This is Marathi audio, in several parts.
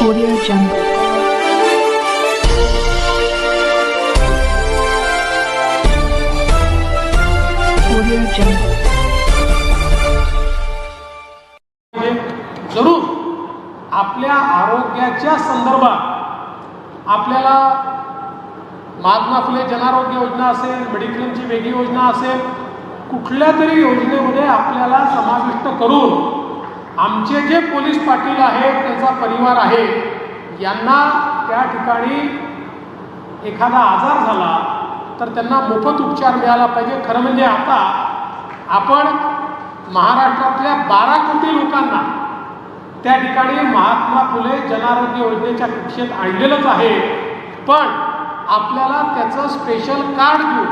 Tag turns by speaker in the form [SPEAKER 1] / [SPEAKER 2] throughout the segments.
[SPEAKER 1] Audio Jungle. Audio Jungle.
[SPEAKER 2] जरूर आपल्या आरोग्याच्या संदर्भात आपल्याला महात्मा फुले जनारोग्य योजना असेल मेडिक्लेमची वेगळी योजना असेल कुठल्या तरी योजनेमध्ये आपल्याला समाविष्ट करून आमचे जे पोलीस पाटील आहेत त्यांचा परिवार आहे यांना त्या ठिकाणी एखादा आजार झाला तर त्यांना मोफत उपचार मिळाला पाहिजे. खरं म्हणजे आता आपण महाराष्ट्रातल्या बारा कोटी लोकांना त्या ठिकाणी महात्मा फुले जनारोग्य योजनेच्या कक्षेत आणलेलंच आहे. पण आपल्याला त्याचं स्पेशल कार्ड घेऊन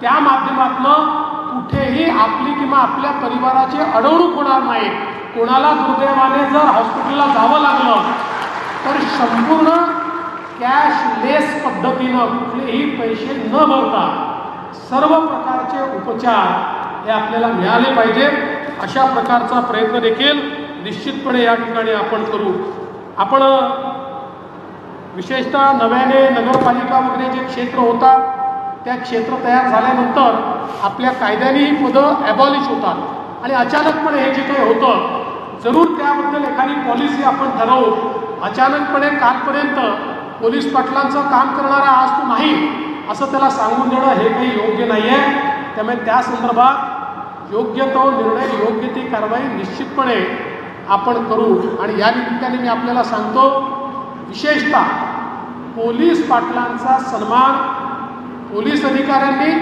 [SPEAKER 2] त्या माध्यमातनं कुठेही आपली किंवा आपल्या परिवाराची अडवणूक होणार नाही कोणाला दुर्दैवाने जर हॉस्पिटलला जावं लागलं तर संपूर्ण कॅशलेस पद्धतीनं कुठलेही पैसे न भरता सर्व प्रकारचे उपचार हे आपल्याला मिळाले पाहिजेत अशा प्रकारचा प्रयत्न देखील निश्चितपणे या ठिकाणी आपण करू. आपण विशेषतः नव्याने नगरपालिका वगैरे जे क्षेत्र होता त्या क्षेत्र तयार झाल्यानंतर आपल्या कायद्याने ही पदं ॲबॉलिश होतात. आणि अचानकपणे हे जे काही होतं जरूर त्याबद्दल एखादी पॉलिसी आपण ठरवू. अचानकपणे कालपर्यंत पोलीस पाटलांचं काम करणारा आज तो नाही असं त्याला सांगून देणं हे काही योग्य नाही आहे त्यामुळे त्या संदर्भात योग्य तो निर्णय योग्य ती कारवाई निश्चितपणे आपण करू. आणि या निमित्ताने मी आपल्याला सांगतो विशेषतः पोलीस पाटलांचा सन्मान पोलीस अधिकाऱ्यांनी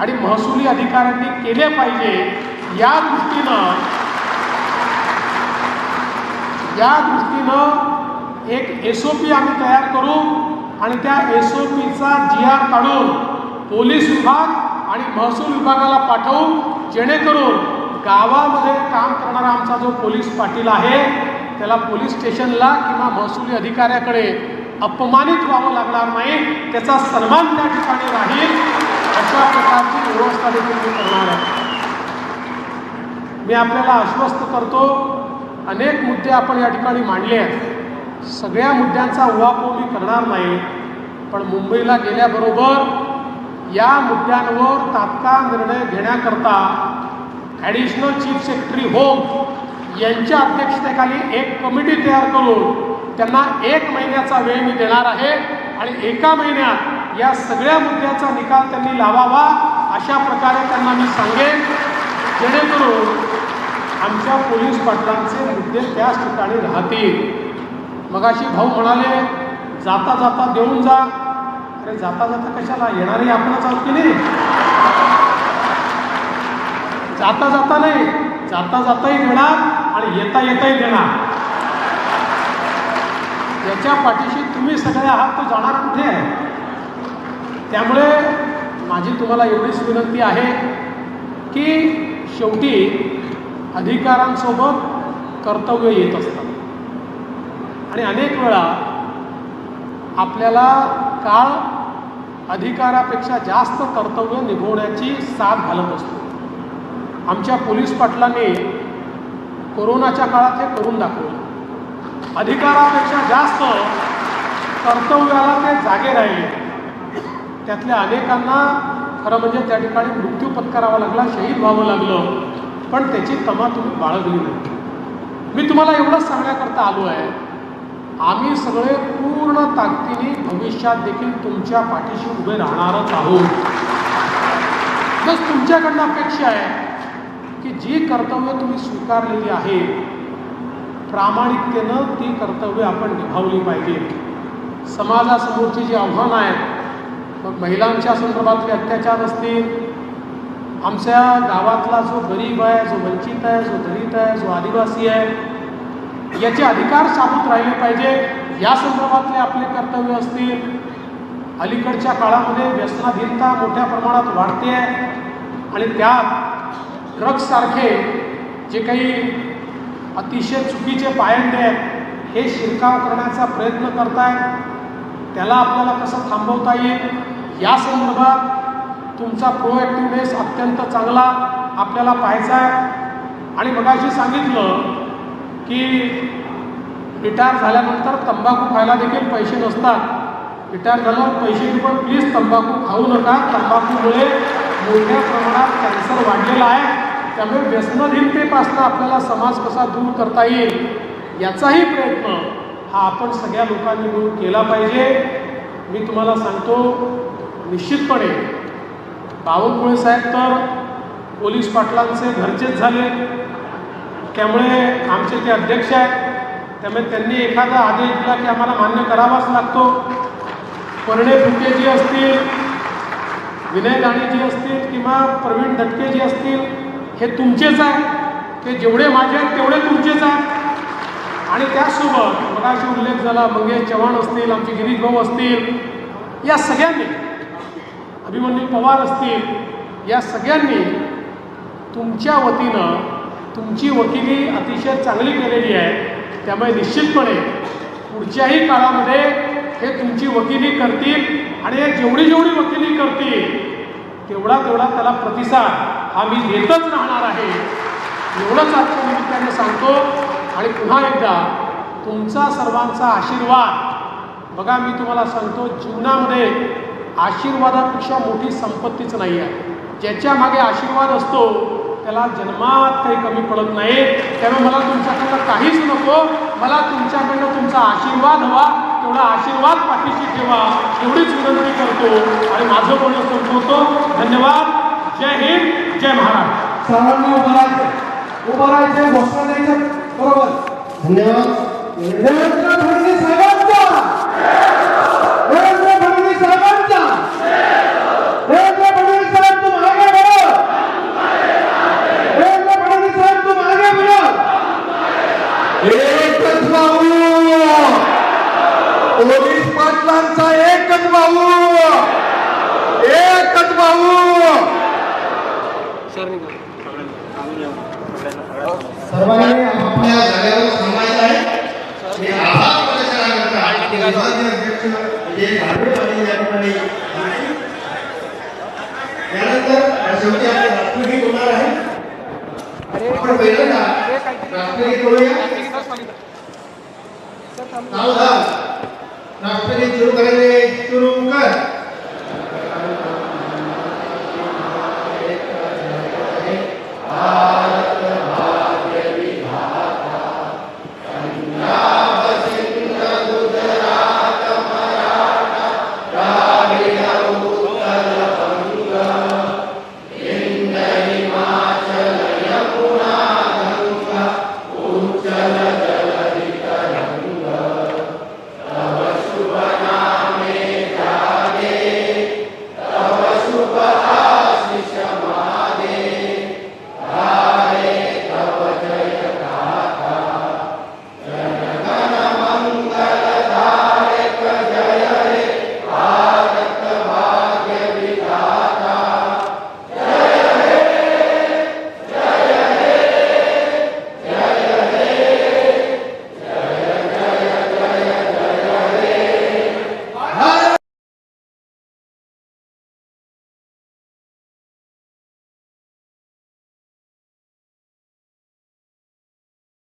[SPEAKER 2] आणि महसुली अधिकाऱ्यांनी केले पाहिजे. या दृष्टीनं या दृष्टीनं एक एस ओ पी आम्ही तयार करू आणि त्या एस ओ पीचा जी आर काढून पोलीस विभाग आणि महसूल विभागाला पाठवू जेणेकरून गावामध्ये काम करणारा आमचा जो पोलीस पाटील आहे त्याला पोलीस स्टेशनला किंवा महसुली अधिकाऱ्याकडे अपमानित व्हावं लागणार नाही त्याचा सन्मान त्या ठिकाणी राहील अशा प्रकारची व्यवस्था देखील मी करणार आहे. मी आपल्याला आश्वस्त करतो अनेक मुद्दे आपण या ठिकाणी मांडले आहेत. सगळ्या मुद्द्यांचा उहापोह मी करणार नाही पण मुंबईला गेल्याबरोबर या मुद्द्यांवर तात्काळ निर्णय घेण्याकरता ॲडिशनल चीफ सेक्रेटरी होम यांच्या अध्यक्षतेखाली एक कमिटी तयार करून त्यांना एक महिन्याचा वेळ मी देणार आहे आणि एका महिन्यात या सगळ्या मुद्द्याचा निकाल त्यांनी लावावा अशा प्रकारे त्यांना मी सांगेन जेणेकरून आमच्या पोलीस पाटलांचे मुद्दे त्याच ठिकाणी राहतील. मगाशी भाऊ म्हणाले जाता जाता देऊन जा. अरे जाता जाता कशाला? येणारे आपणच आहोत की नाही? जाता जाता नाही जाता जाताही देणार आणि येता येताही देणार. याच्या पाठीशी तुम्ही सगळे आहात तो जाणार कुठे आहे? त्यामुळे माझी तुम्हाला एवढीच विनंती आहे की शेवटी अधिकारांसोबत कर्तव्य येत असतात आणि अनेक वेळा आपल्याला काळ अधिकारापेक्षा जास्त कर्तव्य निभवण्याची साथ घालत असतो. आमच्या पोलीस पाटलांनी कोरोनाच्या काळात हे करून दाखवलं. अधिकारापेक्षा जास्त कर्तव्याला ते जागे राहिले. त्यातल्या अनेकांना खरं म्हणजे त्या ठिकाणी मृत्यू पत्करावा लागला शहीद व्हावं लागलं. पण त्याची तमा तुम्ही बाळगली नाही. मी तुम्हाला एवढंच सांगण्याकरता आलो आहे आम्ही सगळे पूर्ण ताकदीने भविष्यात देखील तुमच्या पाठीशी उभे राहणारच आहोत. बस तुमच्याकडनं अपेक्षा आहे की जी कर्तव्य तुम्ही स्वीकारलेली आहे प्रामाणिकतेनं ती कर्तव्य आपण निभावली पाहिजे. समाजासमोरची जी आव्हानं आहेत मग महिलांच्या संदर्भातले अत्याचार असतील आमच्या गावातला जो गरीब आहे जो वंचित आहे जो दलित आहे जो आदिवासी आहे याचे अधिकार साबूत राहिले पाहिजे. या संदर्भातले आपले कर्तव्य असतील. अलीकडच्या काळामध्ये व्यसनाधीनता मोठ्या प्रमाणात वाढते आहे आणि त्यात ड्रग्ससारखे जे काही अतिशय चुकीचे पायंडे आहेत हे शिरकाव करण्याचा प्रयत्न करतायत. त्याला आपल्याला कसं थांबवता येईल? या संदर्भात तुमचा प्रोॲक्टिवनेस अत्यंत चांगला आपल्याला पाहायचा आहे. आणि मगाशी सांगितलं की रिटायर झाल्यानंतर तंबाखू खायला देखील पैसे नसतात. रिटायर झाल्यावर पैसे पण प्लीज तंबाखू खाऊ नका. तंबाखूमुळे मोठ्या प्रमाणात कॅन्सर वाढलेला आहे. त्यामुळे व्यसनहीनतेपासून आपल्याला समाज कसा दूर करता येईल याचाही प्रयत्न हा आपण सगळ्या लोकांनी मिळून केला पाहिजे. मी तुम्हाला सांगतो निश्चितपणे बावनकुळे साहेब तर पोलीस पाटलांचे घरचेच झाले. त्यामुळे आमचे ते अध्यक्ष आहेत त्यामुळे त्यांनी एखादा आदेश दिला की आम्हाला मान्य करावाच लागतो. परणे फुकेजी असतील विनय दाणेजी असतील किंवा प्रवीण दटकेजी असतील हे तुमचेच आहे ते जेवढे माझे आहेत तेवढे तुमचेच आहेत. आणि त्यासोबत मगाशी उल्लेख झाला मंगेश चव्हाण असतील आमचे गिरीश भाऊ असतील या सगळ्यांनी अभिमन्यू पवार असतील या सगळ्यांनी तुमच्या वतीनं तुमची वकिली अतिशय चांगली केलेली आहे. त्यामुळे निश्चितपणे पुढच्याही काळामध्ये हे तुमची वकिली करतील आणि हे जेवढी जेवढी वकिली करतील तेवढा तेवढा त्याला प्रतिसाद हा मी देतच राहणार आहे. एवढंच आजच्या निमित्ताने सांगतो आणि पुन्हा एकदा तुमचा सर्वांचा आशीर्वाद. बघा मी तुम्हाला सांगतो जीवनामध्ये आशीर्वादापेक्षा मोठी संपत्तीच नाही आहे ज्याच्या मागे आशीर्वाद असतो त्याला जन्मात काही कमी पडत नाही. त्यामुळे मला तुमच्याकडनं काहीच नको. मला तुमच्याकडनं तुमचा आशीर्वाद हवा. तेवढा आशीर्वाद पाठीशी ठेवा. एवढीच विनंती करतो आणि माझं बोलणं संपवतो धन्यवाद. जय हिंद. जय महाराष्ट्र
[SPEAKER 3] सर्वांना उभं राहायचं उभं राहायचं घोषणा द्यायचं. बरोबर.
[SPEAKER 4] धन्यवाद.
[SPEAKER 3] भाऊ. एकच भाऊ.
[SPEAKER 4] सर्वांनी आपल्या जागेवर थांबायचं आहे. मी आभार त्यानंतर शेवटी आपले राष्ट्रगीत होणार आहे. आपण पहिल्यांदा राष्ट्रगीत राष्ट्रगीत सुरू करायचे. Amen.